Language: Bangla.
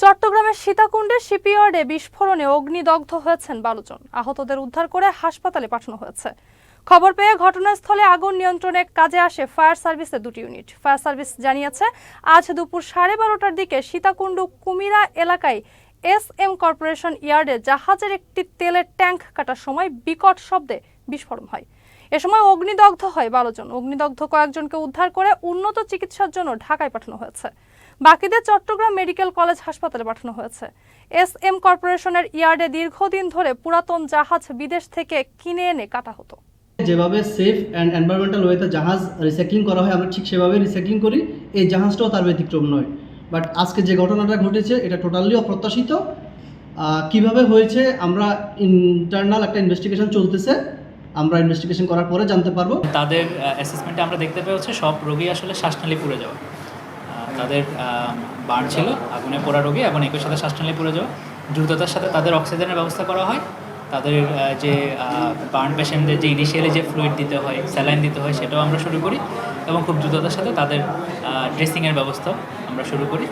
চট্টগ্রামের সীতাকুণ্ডের শিপইয়ার্ডে বিস্ফোরণে অগ্নিদগ্ধ হয়েছেন বারো জন। আহতদের উদ্ধার করে হাসপাতালে পাঠানো হয়েছে। খবর পেয়ে ঘটনাস্থলে আগুন নিয়ন্ত্রণে কাজে আসে ফায়ার সার্ভিসের দুটি ইউনিট। ফায়ার সার্ভিস জানিয়েছে, আজ দুপুর সাড়ে বারোটার দিকে সীতাকুণ্ড কুমিরা এলাকায় এস এম কর্পোরেশন ইয়ার্ডে জাহাজের একটি তেলের ট্যাঙ্ক কাটার সময় বিকট শব্দে বিস্ফোরণ হয়। এ সময় অগ্নিদগ্ধ হয় বারো জন। অগ্নিদগ্ধ কয়েকজনকে উদ্ধার করে উন্নত চিকিৎসার জন্য ঢাকায় পাঠানো হয়েছে। বাকিদের চট্টগ্রাম মেডিকেল কলেজ হাসপাতালে পাঠানো হয়েছে। এস এম কর্পোরেশনের ইয়ার্ডে দীর্ঘদিন ধরে পুরাতন জাহাজ বিদেশ থেকে কিনে এনে কাটা হতো। যেভাবে সেফ অ্যান্ড এনভায়রনমেন্টাল ওয়েতে জাহাজ রিসাইক্লিং করা হয়, আমরা ঠিক সেভাবে রিসাইক্লিং করি, এই জাহাজটাও তার ব্যতিক্রম নয়। বাট আজকে যে ঘটনাটা ঘটেছে, এটা টোটালি অপ্রত্যাশিত। কীভাবে হয়েছে, আমরা ইন্টারনাল একটা ইনভেস্টিগেশন চলতেছে। আমরা ইনভেস্টিগেশন করার পরে জানতে পারব। তাদের অ্যাসেসমেন্টে আমরা দেখতে পেয়ে হচ্ছে সব রোগী আসলে শ্বাসনালী পুড়ে যাওয়া। তাদের বার্ন ছিল, আগুনে পোড়া রোগী এবং একই সাথে শ্বাসনালী পুড়ে যাওয়া। দ্রুততার সাথে তাদের অক্সিজেনের ব্যবস্থা করা হয়। তাদের যে বার্ন পেশেন্টদের যে ইনিশিয়ালি যে ফ্লুইড দিতে হয় স্যালাইন দিতে হয়, সেটাও আমরা শুরু করি এবং খুব দ্রুততার সাথে তাদের ড্রেসিংয়ের ব্যবস্থাও আমরা শুরু করি।